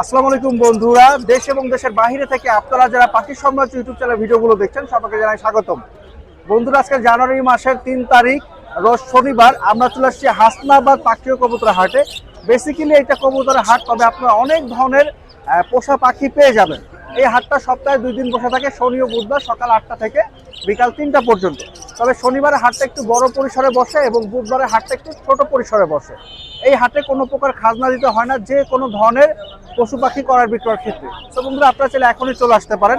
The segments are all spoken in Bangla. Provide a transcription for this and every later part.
আসসালামু আলাইকুম বন্ধুরা। দেশ এবং দেশের বাইরে থেকে আপনারা যারা পাখি সাম্রাজ্য ইউটিউব চ্যানেল ভিডিওগুলো দেখছেন, সবাইকে জানাই স্বাগতম। বন্ধুরা, আজকে জানুয়ারি মাসের তিন তারিখ, রোজ শনিবার আমরা চলে আসছি হাসনাবাদ পাখি কবুতর হাটে। বেসিক্যালি এটা কবুতরের হাট, তবে আপনারা অনেক ধরনের পোষা পাখি পেয়ে যাবেন। এই হাটটা সপ্তাহে দুই দিন বসে থাকে, শনি ও বুধবার সকাল আটটা থেকে বিকাল তিনটা পর্যন্ত। তবে শনিবারে হাটটা একটু বড় পরিসরে বসে এবং বুধবারের হাটটা একটু ছোট পরিসরে বসে। এই হাটে কোনো প্রকার খাজনা দিতে হয় না, যে কোনো ধরনের পশু পাখি করার বিক্রয়ের ক্ষেত্রে। তো বন্ধুরা, আপনারা চাইলে এখনই চলে আসতে পারেন।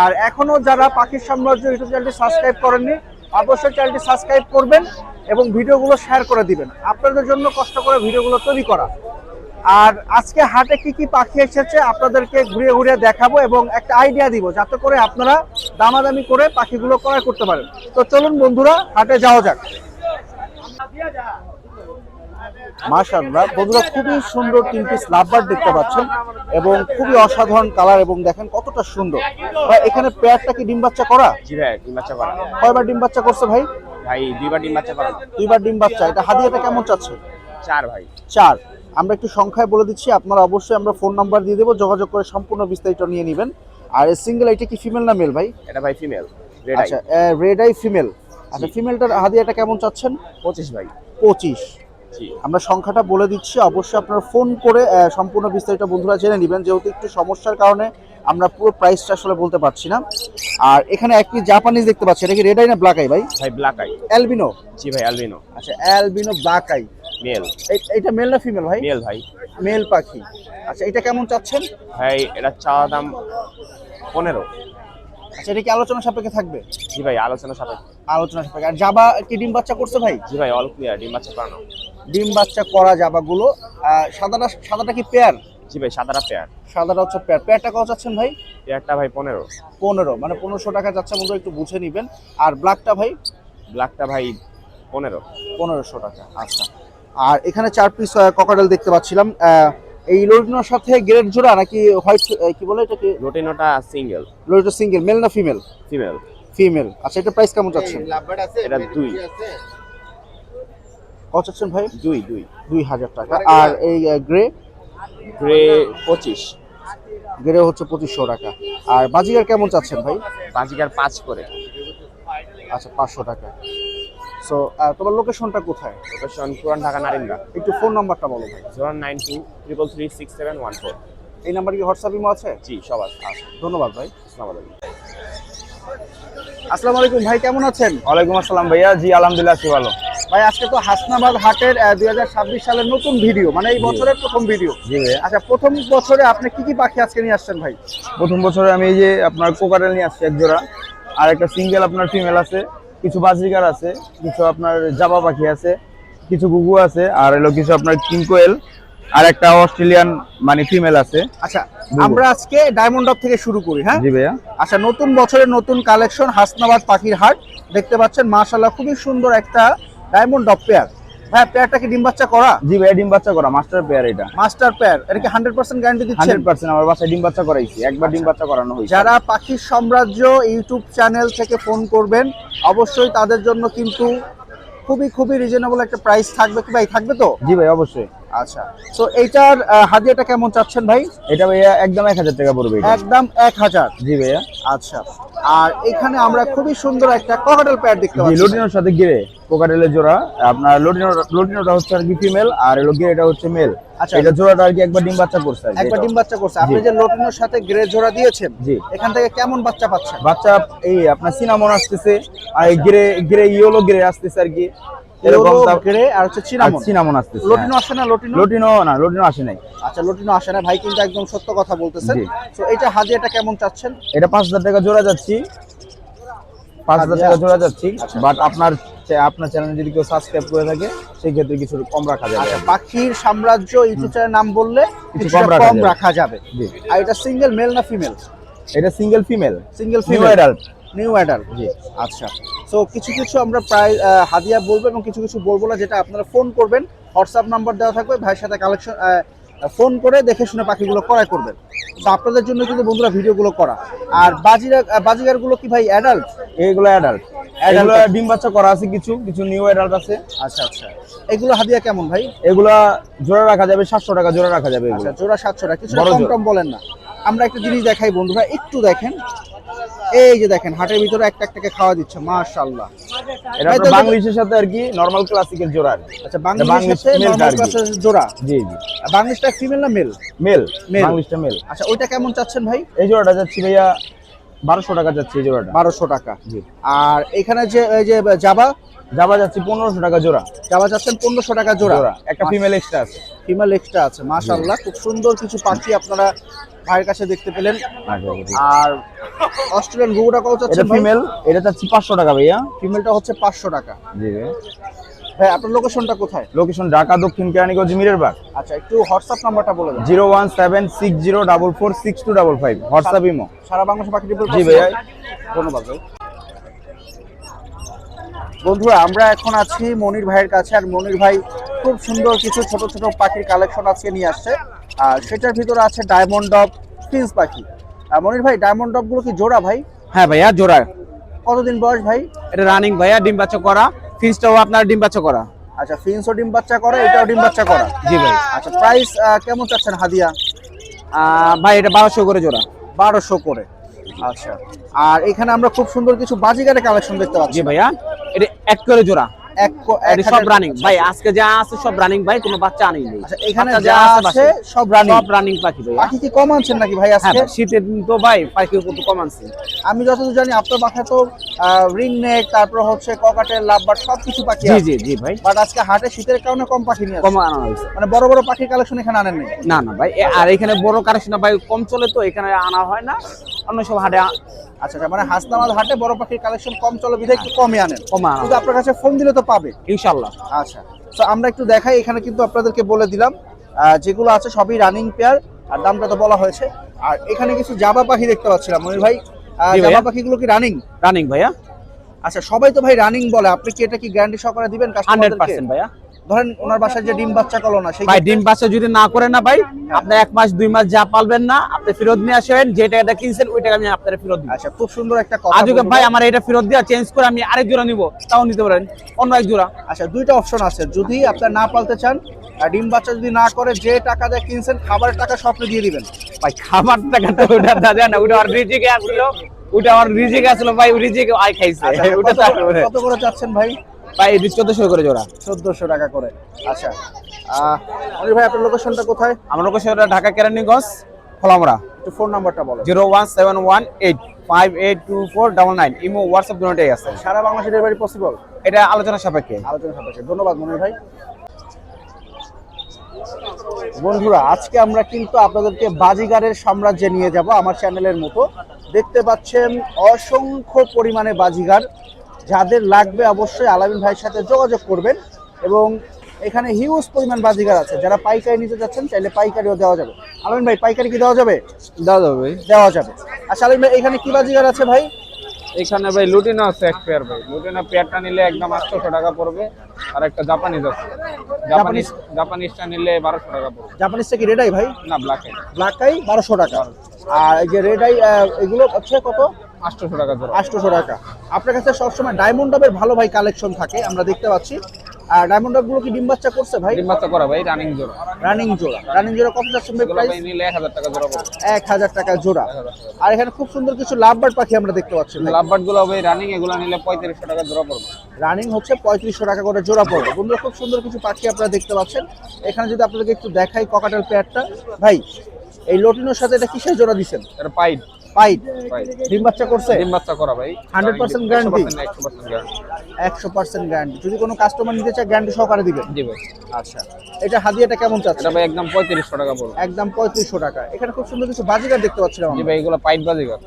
আর এখনও যারা পাখির সাম্রাজ্য ইউটিউব চ্যানেলটি সাবস্ক্রাইব করেননি, অবশ্যই চ্যানেলটি সাবস্ক্রাইব করবেন এবং ভিডিওগুলো শেয়ার করে দিবেন। আপনাদের জন্য কষ্ট করে ভিডিওগুলো তৈরি করা। আর আজকে হাটে কি কি পাখি এসেছে আপনাদেরকে ঘুরিয়ে ঘুরিয়ে দেখাবো এবং একটা আইডিয়া দিব, যাতে করে আপনারা দামাদামি করে পাখিগুলো ক্রয় করতে পারেন। তো চলুন বন্ধুরা, হাটে যাওয়া যাক। মাশাআল্লাহ। বন্ধুরা খুবই সুন্দর তিন পিস লাভবার দেখতে পাচ্ছেন এবং খুবই অসাধারণ কালার এবং দেখেন কতটা সুন্দর। ভাই এখানে পেয়ারটা কি ডিম বাচ্চা করা? জি ভাই ডিম বাচ্চা করা। কয়বার ডিম বাচ্চা করছে ভাই? ভাই দুইবার ডিম বাচ্চা করানো দুইবার ডিম বাচ্চা। এটা হাদিয়াটা কেমন চাচ্ছে? চার ভাই। চার। আমরা একটু সংখ্যায় বলে দিচ্ছি আপনারা অবশ্যই আমরা ফোন নাম্বার দিয়ে দেবো যোগাযোগ করে সম্পূর্ণ বিস্তারিত নিয়ে নেবেন। আর সিঙ্গেল এটা কি ফিমেল না মেল ভাই? এটা ভাই ফিমেল রেড আচ্ছা রেড আই ফিমেল আচ্ছা ফিমেলটার হাদিয়াটা কেমন চাচ্ছেন? পঁচিশ ভাই। পঁচিশ। আমরা সংখ্যাটা বলে দিচ্ছি অবশ্যই আপনারা ফোন করে সম্পূর্ণ বিস্তারিত বন্ধুরা জেনে নেবেন যেহেতু একটু সমস্যার কারণে আমরা পুরো প্রাইসটা আসলে বলতে পারছি না। আর এখানে একটি জাপানিজ দেখতে পাচ্ছি এটা কি রেড আই না ব্ল্যাক আই ভাই? ভাই ব্ল্যাক আই অ্যালবিনো জি ভাই অ্যালবিনো আচ্ছা অ্যালবিনো ব্ল্যাক আই মেল এটা মেল না ফিমেল ভাই? মেল ভাই। মেল পাখি। আচ্ছা এটা কেমন চাচ্ছেন? ভাই এটা চাওয়া দাম পনেরো। আচ্ছা এটা কি আলোচনা সাপেক্ষে থাকবে? জি ভাই আলোচনা সাপেক্ষে। আলোচনা সাপেক্ষে। আর জাবা কি ডিম বাচ্চা করছে ভাই? জি ভাই অল ক্লিয়ার ডিম বাচ্চা করানো। ডিম বাচ্চা করা জাবাগুলো সাদাটা সাদাটা কি পেয়ার? জি ভাই সাদাটা পেয়ার। সাদাটা হচ্ছে পেয়ার। পেয়ারটা কত চাচ্ছেন ভাই? পেয়ারটা ভাই পনেরো। পনেরো মানে পনেরোশো টাকা যাচ্ছে মতো একটু বুঝে নেবেন। আর ব্ল্যাকটা ভাই? ব্ল্যাকটা ভাই পনেরো। পনেরোশো টাকা আচ্ছা। আর এখানে চার পিস ককাটেল দেখতে পাচ্ছিলাম। এই লোরিনোর সাথে গ্রেড জোড়া নাকি হোয়াইট কি বলে এটা কি রোটিনোটা সিঙ্গেল। লোরিটো সিঙ্গেল মেল না ফিমেল? ফিমেল। ফিমেল। আচ্ছা এটা প্রাইস কেমন চাচ্ছেন এটা দুই। কত চাচ্ছেন ভাই? দুই দুই। দুই হাজার টাকা। আর এই গ্রে? গ্রে পঁচিশ। গ্রে হচ্ছে পঁচিশশো টাকা। আর বাজিগার কেমন চাচ্ছেন ভাই? বাজিকার পাঁচ করে। আচ্ছা পাঁচশো টাকা। সো তোমার লোকেশনটা কোথায়? লোকেশন পুরান ঢাকা নারিন্দা একটু ফোন নাম্বারটা বলো ভাই। Zero nine two triple three six seven one four. এই নাম্বার কি হোয়াটসঅ্যাপ ইমো আছে? জি সবার আচ্ছা ধন্যবাদ ভাই। আসসালামু আলাইকুম ভাই কেমন আছেন? ওয়ালাইকুম আসসালাম ভাইয়া। জি আলহামদুলিল্লাহ আছি ভালো। ভাই আজকে তো হাসনাবাদ হাটের দুই হাজার ছাব্বিশ সালের নতুন ভিডিও মানে এই বছরের প্রথম ভিডিও। আচ্ছা প্রথম বছরে আপনি কি কি পাখি আজকে নিয়ে আসছেন ভাই? প্রথম বছরে আমি এই যে আপনার কোকারেল নিয়ে আসছি এক জোড়া আর একটা সিঙ্গেল আপনার ফিমেল আছে কিছু বাজরিকার আছে কিছু আপনার জাবা পাখি আছে কিছু গুগু আছে আর এলো কিছু আপনার কিংকোয়েল আর একটা অস্ট্রেলিয়ান মানে ফিমেল আছে। আচ্ছা আমরা আজকে ডায়মন্ড থেকে শুরু করি হ্যাঁ? জি ভাইয়া। আচ্ছা নতুন বছরের নতুন কালেকশন হাসনাবাদ পাখির হাট দেখতে পাচ্ছেন মাশাল্লাহ খুবই সুন্দর একটা ডায়মন্ড ডক পেয়ার হ্যাঁ পেয়ারটা কি ডিম বাচ্চা করা? জি ভাই ডিম বাচ্চা করা মাস্টার পেয়ার এটা। মাস্টার পেয়ার এটা কি হান্ড্রেড পার্সেন্ট গ্যারান্টি দিচ্ছেন? হান্ড্রেড পার্সেন্ট আমার বাসায় ডিম বাচ্চা করাইছি একবার ডিম বাচ্চা করানো হয়েছে। যারা পাখির সাম্রাজ্য ইউটিউব চ্যানেল থেকে ফোন করবেন অবশ্যই তাদের জন্য কিন্তু খুবই খুবই রিজনেবল একটা প্রাইস থাকবে কি ভাই? থাকবে তো? জি ভাই অবশ্যই। আচ্ছা তো এইটার হাদিয়াটা কেমন চাচ্ছেন ভাই? এটা ভাইয়া একদম এক হাজার টাকা পড়বে একদম এক হাজার। জি ভাইয়া। আচ্ছা আর এখানে আমরা খুবই সুন্দর একটা ককাটেল প্যাড দেখতে পাচ্ছি। লোটিনোর সাথে গিরে কোকারেলের জোড়া আপনার লোটিনো লোটিনোটা হচ্ছে আর কি ফিমেল আর এলো গিরেটা হচ্ছে মেল আচ্ছা। এটা জোড়াটা আর কি একবার ডিম বাচ্চা করছে একবার ডিম বাচ্চা করছে। আপনি। যে লটিনোর সাথে গ্রে জোড়া দিয়েছেন জি। এখান থেকে কেমন বাচ্চা পাচ্ছেন? বাচ্চা এই আপনার সিনামন আসতেছে আর গিরে গিরে ইয়েলো গিরে আসতেছে আর কি। এরকম গ্রে আর হচ্ছে আর চিনামন সিনামন আসতেছে লটিনো হ্যাঁ। আসে না লটিনো? লোটিনো না লোটিনো আসে নাই। আচ্ছা লটিনো আসে না। ভাই কিন্তু একদম সত্য কথা বলতেছেন। তো এটা কেমন চাচ্ছেন? এটা পাঁচ হাজার টাকা জোড়া যাচ্ছি। পাঁচ হাজার আচ্ছা। টাকা জোড়া যাচ্ছি আচ্ছা। বাট আপনার চে- আপনার চ্যানেল যদি কেউ সাবস্ক্রাইব করে থাকে সেই ক্ষেত্রে কিছু কম রাখা যাবে। আচ্ছা পাখির সাম্রাজ্য ইউটিউব চ্যানেল নাম বললে কিছু কম রাখা যাবে। জি। আর এটা সিঙ্গেল মেল না ফিমেল এটা single female single female adult new adult জি। আচ্ছা। তো কিছু কিছু আমরা প্রায় হাদিয়া বলব এবং কিছু কিছু বলব না যেটা আপনারা ফোন করবেন। হোয়াটসঅ্যাপ নাম্বার দেওয়া থাকবে ভাইয়ের সাথে কালেকশন ফোন করে দেখে শুনে পাখিগুলো ক্রয় করবেন। তো আপনাদের জন্য কিন্তু বন্ধুরা ভিডিওগুলো করা। আর বাজিরা বাজিগারগুলো কি ভাই অ্যাডাল্ট এইগুলো অ্যাডাল্ট এগুলো। ডিম বাচ্চা করা আছে কিছু কিছু নিউ অ্যাডাল্ট আছে। আচ্ছা আচ্ছা। এগুলো হাদিয়া কেমন ভাই? এগুলা জোড়া রাখা যাবে সাতশো টাকা জোড়া রাখা যাবে আচ্ছা জোড়া সাতশো টাকা। কিছু কম কম বলেন না। আমরা একটা জিনিস দেখাই বন্ধুরা একটু দেখেন। এই যে দেখেন হাটের ভিতরে একটা একটাকে খাওয়া দিচ্ছে মাশাআল্লাহ। এটা বাংলাদেশের সাথে আর কি নর্মাল ক্লাসিকের জোড়া আচ্ছা বাংলাদেশের বাংলিশ সাথে নরমাল আর কি। ক্লাসের জোড়া? জি জি। আর বাংলিশটা ফিমেল না মেল মেল। বাংলিশটা মেল আচ্ছা ওইটা কেমন চাচ্ছেন ভাই? এই জোড়াটা যাচ্ছে ভাইয়া বারোশো টাকা যাচ্ছে এই জোড়াটা। বারোশো টাকা। জি। আর এখানে যে এই যে জাবা? জাবা যাচ্ছে পনেরোশো টাকা জোড়া। জাবা চাচ্ছেন পনেরোশো টাকা জোড়া। জোড়া। একটা ফিমেল এক্সট্রা আছে। ফিমেল এক্সট্রা আছে মাশাআল্লাহ। খুব সুন্দর কিছু পাখি আপনারা ভাইয়ের কাছে দেখতে পেলেন। আর অস্ট্রেলিয়ান গুগুটা কত এটা ভাই? ফিমেল এটা চাচ্ছি পাঁচশো টাকা ভাইয়া। ফিমেলটা হচ্ছে পাঁচশো টাকা। জি ভাই। ভাই আপনার লোকেশনটা কোথায়? লোকেশন ঢাকা দক্ষিণ কেরানীগঞ্জ মিরের বাগ আচ্ছা একটু হোয়াটসঅ্যাপ নাম্বারটা বলে দেন। Zero one seven six zero double four six two double five. WhatsApp imo. সারা বাংলাদেশ পাখি জি ভাইয়া। ধন্যবাদ ভাই। বন্ধুরা আমরা এখন আছি মনির ভাইয়ের কাছে। আর মনির ভাই খুব সুন্দর কিছু ছোট ছোট পাখির কালেকশন আজকে নিয়ে আসছে। আর সেটার ভিতরে আছে ডায়মন্ড ডব ফিন্স পাখি। মনির ভাই ডায়মন্ড ডবগুলো কি জোড়া ভাই? হ্যাঁ ভাইয়া জোড়া। কতদিন বয়স ভাই? এটা রানিং ভাইয়া ডিম বাচ্চা করা। ফিসটাও আপনার ডিম বাচ্চা করা। আচ্ছা ফিন্সও ডিম বাচ্চা করে এটাও ডিম বাচ্চা করা? জি ভাই। আচ্ছা প্রাইস কেমন চাচ্ছেন হাদিয়া? ভাই এটা বারোশো করে জোড়া। বারোশো করে। আচ্ছা আর এখানে আমরা খুব সুন্দর কিছু বাজিগারের কালেকশন দেখতে পাচ্ছি। ভাইয়া এটা এক করে জোড়া। এক ক- সব রানিং ভাই আজকে যা আছে সব রানিং ভাই কোনো বাচ্চা আনি নেই। আচ্ছা এখানে যা আছে সব রানিং সব রানিং পাখি ভাইয়া। পাখি কি কম আনছেন নাকি ভাই হ্যাঁ আজকে শীতের দিন তো ভাই পাখি কত কম আনছে। আমি যতদূর জানি আপনার বাসায় তো রিং নেক তারপর হচ্ছে ককাটের লাভবার্ড সব কিছু পাখি জি জি জি ভাই। বাট আজকে হাটে শীতের কারণে কম পাখি নিয়ে কম আনা হয়েছে। মানে বড় বড় পাখির কালেকশন এখানে আনেন নাই। না না ভাই আর এখানে বড় কালেকশন ভাই কম চলে তো এখানে আনা হয় না। অন্য সব হাটে আচ্ছা আচ্ছা মানে হাসনামাজ হাটে বড় পাখির কালেকশন কম চলে বিধায় একটু কমই আনেন। কম কিন্তু আপনার কাছে ফোন দিলে তো পাবে। ইনশাল্লাহ। আচ্ছা তো আমরা একটু দেখাই এখানে কিন্তু আপনাদেরকে বলে দিলাম আহ, যেগুলো আছে সবই রানিং পেয়ার আর দামটা তো বলা হয়েছে। আর এখানে কিছু জাবা পাখি দেখতে পাচ্ছিলাম মনির ভাই। জাবা। পাখিগুলো কি রানিং রানিং ভাইয়া। আচ্ছা সবাই তো ভাই রানিং বলে আপনি কি এটা কি গ্যারান্টি সহকারে দিবেন কাস্টমারদেরকে পার্সেন্ট ভাইয়া। ধরেন ওনার বাসায় যে ডিম বাচ্চা করল না সেই ভাই ডিম বাচ্চা যদি না করে না ভাই আপনি এক মাস দুই মাস যা পালবেন না আপনি ফেরত নিয়ে আসেন যে টাকাটা কিনছেন ওই টাকা আমি আপনার ফেরত দিব। আচ্ছা খুব সুন্দর একটা কথা আজকে ভাই আমার এটা ফেরত দিয়ে চেঞ্জ করে আমি আরেক জোড়া নিব তাও নিতে পারেন অন্য এক জোড়া। আচ্ছা দুইটা অপশন আছে। যদি আপনার না পালতে চান আর ডিম বাচ্চা যদি না করে যে টাকা দিয়ে কিনছেন খাবারের টাকা সব দিয়ে দিবেন। ভাই খাবার টাকাটা ওটা দাদা না ওটা আমার রিজিকে আসলো ওটা আমার রিজিকে আসলো ভাই রিজিকে আই খাইছে। আচ্ছা, ওটা কত করে চাচ্ছেন ভাই? ভাই এটা চোদ্দশো করে জোড়া। চোদ্দশো টাকা করে। আচ্ছা। অনিল ভাই আপনার লোকেশনটা কোথায়? আমার লোকেশন ঢাকা কেরানীগঞ্জ খোলামরা একটু ফোন নাম্বারটা বলো zero one seven one eight five eight two four double nine. Imo WhatsApp দুটোই আছে। সারা বাংলাদেশে ডেলিভারি পসিবল এটা আলোচনা সাপেক্ষে। আলোচনা সাপেক্ষে। ধন্যবাদ মনির ভাই। বন্ধুরা আজকে আমরা কিন্তু আপনাদেরকে বাজিগারের সাম্রাজ্যে নিয়ে যাব আমার চ্যানেলের মতো। দেখতে পাচ্ছেন অসংখ্য পরিমাণে বাজিগার। যাদের লাগবে অবশ্যই আলামিন ভাইয়ের সাথে যোগাযোগ করবেন এবং এখানে হিউজ পরিমাণ বাজিগার আছে। যারা পাইকারি নিতে যাচ্ছেন চাইলে পাইকারিও দেওয়া যাবে। আলামিন ভাই পাইকারি কি দেওয়া যাবে? দেওয়া যাবে ভাই। দেওয়া যাবে। আচ্ছা আলামিন ভাই এখানে কি বাজিগার আছে ভাই? এখানে ভাই লুটিনা আছে এক পেয়ার ভাই। লুটিনা পেয়ারটা নিলে একদম আটশোশো টাকা পড়বে আর একটা জাপানিজ আছে। জাপানিজ জাপানিজটা নিলে বারোশো টাকা পড়বে। জাপানিজটা কি রেডাই ভাই? না ব্ল্যাক আই ব্ল্যাক আই বারোশো টাকা। আর এই যে রেড আই এগুলো হচ্ছে কত? আটশোশো টাকা জোড়া আটশোশো টাকা। আপনার কাছে সবসময় ডায়মন্ড ডাবের ভালো ভাই কালেকশন থাকে আমরা দেখতে পাচ্ছি। আর ডায়মন্ড ডাবগুলো কি ডিম বাচ্চা করছে ভাই? ডিম বাচ্চা করা ভাই রানিং জোড়া। রানিং জোড়া। রানিং জোড়া কত যাচ্ছে ভাই প্রাইস নিলে এক হাজার টাকা জোড়া পড়বে। এক হাজার টাকা জোড়া। আর এখানে খুব সুন্দর কিছু লাভবার্ড পাখি আমরা দেখতে পাচ্ছি। লাভবার্ডগুলো ভাই রানিং এগুলো নিলে পঁয়ত্রিশশো টাকা জোড়া পড়বে। রানিং হচ্ছে পঁয়ত্রিশশো টাকা করে জোড়া পড়বে। বন্ধুরা খুব সুন্দর কিছু পাখি আপনারা দেখতে পাচ্ছেন। এখানে যদি আপনাদেরকে একটু দেখাই ককাটেল পেয়ারটা ভাই এই লটিনোর সাথে এটা কিসের জোড়া দিচ্ছেন? এটা পাইট পাইট ডিম বাচ্চা করছে? ডিম বাচ্চা করা ভাই। 100% গ্যারান্টি 100% গ্যারান্টি একশো পার্সেন্ট গ্যারান্টি যদি কোনো কাস্টমার নিতে চায় গ্যারান্টি সহকারে দিবে। জি ভাই আচ্ছা। এটা হাদিয়াটা কেমন চাচ্ছে? এটা ভাই একদম পঁয়ত্রিশশো টাকা বল একদম পঁয়ত্রিশশো টাকা। এখানে খুব সুন্দর কিছু বাজিকার দেখতে পাচ্ছিলাম জি ভাই এগুলো পাইট বাজিকার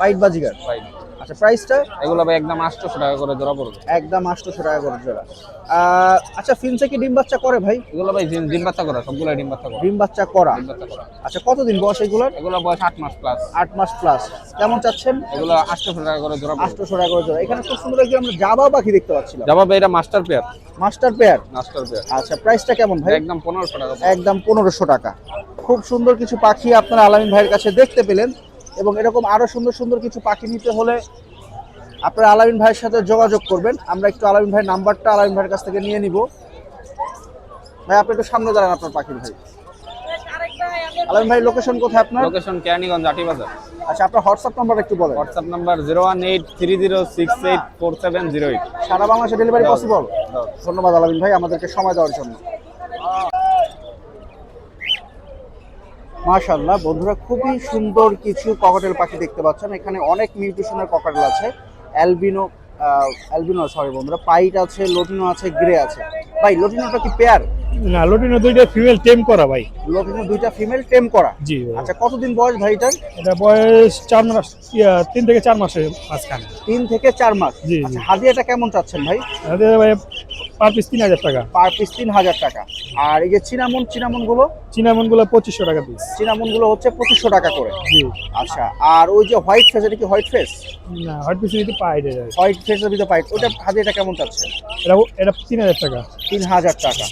পাইট বাজিগার। পাইট। আচ্ছা প্রাইসটা এগুলো ভাই একদম আটশোশো টাকা করে জোড়া পড়বে। একদম আটশোশো টাকা করে জোড়া। আচ্ছা ফিনসে কি ডিম বাচ্চা করে ভাই? এগুলো ভাই ডিম ডিম বাচ্চা করা সবগুলো ডিম বাচ্চা করা। ডিম বাচ্চা করা। আচ্ছা কতদিন বয়স এগুলোর? এগুলো বয়স আট মাস প্লাস আট মাস প্লাস কেমন চাচ্ছেন? এগুলো আটশোশো টাকা করে জোড়া পড়বে। আটশোশো টাকা করে জোড়া। এখানে খুব সুন্দর একটি আমরা জাবা পাখি দেখতে পাচ্ছিলাম। জবাব এটা master pair master pair master pair আচ্ছা প্রাইসটা কেমন ভাই? একদম পনেরোশো টাকা। একদম পনেরোশো টাকা। খুব সুন্দর কিছু পাখি আপনারা আলামিন ভাইয়ের কাছে দেখতে পেলেন। এবং এরকম আরও সুন্দর সুন্দর কিছু পাখি নিতে হলে আপনারা আলামিন ভাইয়ের সাথে যোগাযোগ করবেন। আমরা একটু আলামিন ভাইয়ের নাম্বারটা আলামিন ভাইয়ের কাছ থেকে নিয়ে নিব। ভাই আপনি একটু সামনে দাঁড়ান আপনার পাখির ভাই। আলামিন ভাই লোকেশন কোথায় আপনার? লোকেশন কেরানীগঞ্জ আটি বাজার। আচ্ছা আপনার হোয়াটসঅ্যাপ নাম্বার একটু বলেন। WhatsApp number zero one eight three zero six eight four seven zero eight সারা বাংলাদেশে ডেলিভারি পসিবল ধন্যবাদ আলামিন ভাই আমাদেরকে সময় দেওয়ার জন্য। মাশাল্লাহ বন্ধুরা খুবই সুন্দর কিছু ককাটেল পাখি দেখতে পাচ্ছেন। এখানে অনেক মিউটেশনের ককাটেল আছে। অ্যালবিনো অ্যালবিনো সরি বন্ধুরা পাইট আছে লোটিনো আছে গ্রে আছে। ভাই লোটিনোটা কি পেয়ার না লোটিনো দুইটা ফিমেল টেম করা ভাই। লোটিনো দুইটা ফিমেল টেম করা? জি আচ্ছা কতদিন বয়স ভাই এটার? এটা বয়স চার মাস তিন থেকে চার মাসের মাঝখানে। তিন থেকে চার মাস। জি। আচ্ছা হাদিয়াটা কেমন চাচ্ছেন ভাই? তাদের ভাই পার পিস তিন হাজার টাকা। পার পিস তিন হাজার টাকা। আর এই যে চিনামন চিনামনগুলো চিনামনগুলো পঁচিশশো টাকা পিস চিনামনগুলো হচ্ছে পঁচিশশো টাকা করে। জি। আচ্ছা আর ওই যে হোয়াইট ফেস এটা কি হোয়াইট ফেস? না পিস যদি পাই যায় হোয়াইট ফেসের ভিতরে পাইট ওটা হাদিয়াটা কেমন চাচ্ছেন এটা এটা তিন হাজার টাকা। তিন হাজার টাকা।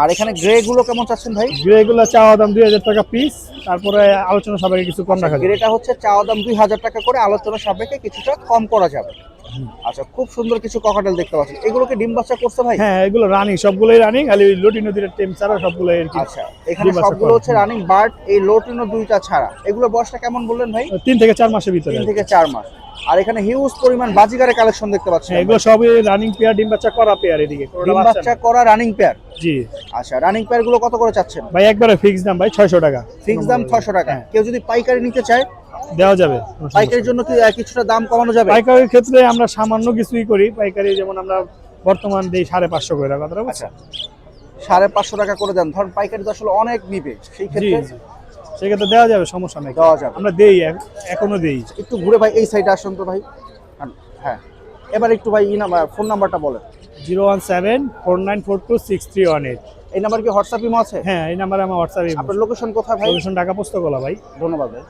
আর এখানে গ্রে গুলো কেমন চাচ্ছেন ভাই? গ্রে গুলো চাওয়া দাম দুই হাজার টাকা পিস তারপরে আলোচনা সবাইকে কিছু কম রাখা যাবে। গ্রেটা হচ্ছে চাওয়া দাম দুই হাজার টাকা করে আলোচনা সাপেক্ষে কিছুটা কম করা যাবে। আচ্ছা খুব সুন্দর কিছু ককাটেল দেখতে পাচ্ছেন। এগুলোকে ডিম বাচ্চা করছে ভাই? হ্যাঁ এগুলো রানিং সবগুলোই রানিং খালি লোটি নদীর টেম ছাড়া সবগুলো আচ্ছা এখানে সবগুলো হচ্ছে রানিং বার্ড এই লোটিনো দুইটা ছাড়া। এগুলোর বয়সটা কেমন বললেন ভাই? তিন থেকে চার মাসের ভিতরে তিন থেকে চার মাস। আর এখানে হিউজ পরিমাণ বাজিগারের কালেকশন দেখতে পাচ্ছেন হ্যাঁ এগুলো সবই রানিং পেয়ার ডিম বাচ্চা করা পেয়ার এদিকে ডিম বাচ্চা করা রানিং পেয়ার জি। আচ্ছা রানিং পেয়ারগুলো কত করে চাচ্ছেন? ভাই একবারে ফিক্স দাম ভাই ছয়শো টাকা। ফিক্স দাম ছশো টাকা। হ্যাঁ। কেউ যদি পাইকারি নিতে চায় দেওয়া যাবে পাইকারির জন্য কি কিছুটা দাম কমানো যাবে? পাইকারির ক্ষেত্রে আমরা সামান্য কিছুই করি পাইকারি যেমন আমরা বর্তমান দেই সাড়ে পাঁচশো করে কথাটা বুঝছেন আচ্ছা সাড়ে পাঁচশো টাকা করে দেন। ধরুন পাইকারি তো আসলে অনেক নিবে সেই ক্ষেত্রে সেক্ষেত্রে দেওয়া যাবে সমস্যা নেই। দেওয়া যাবে। আমরা দেই এখনও দেই। একটু ঘুরে ভাই এই সাইডে আসুন তো ভাই। হ্যাঁ এবার একটু ভাই নাম্বার ফোন নাম্বারটা বলেন। Zero one seven four nine four two six three one eight. এই নাম্বার কি হোয়াটসঅ্যাপ ইমো আছে? হ্যাঁ এই নাম্বারে আমার হোয়াটসঅ্যাপে আপনার লোকেশন কোথায় ভাই? লোকেশন ঢাকা পুস্তকলা ভাই। ধন্যবাদ ভাই।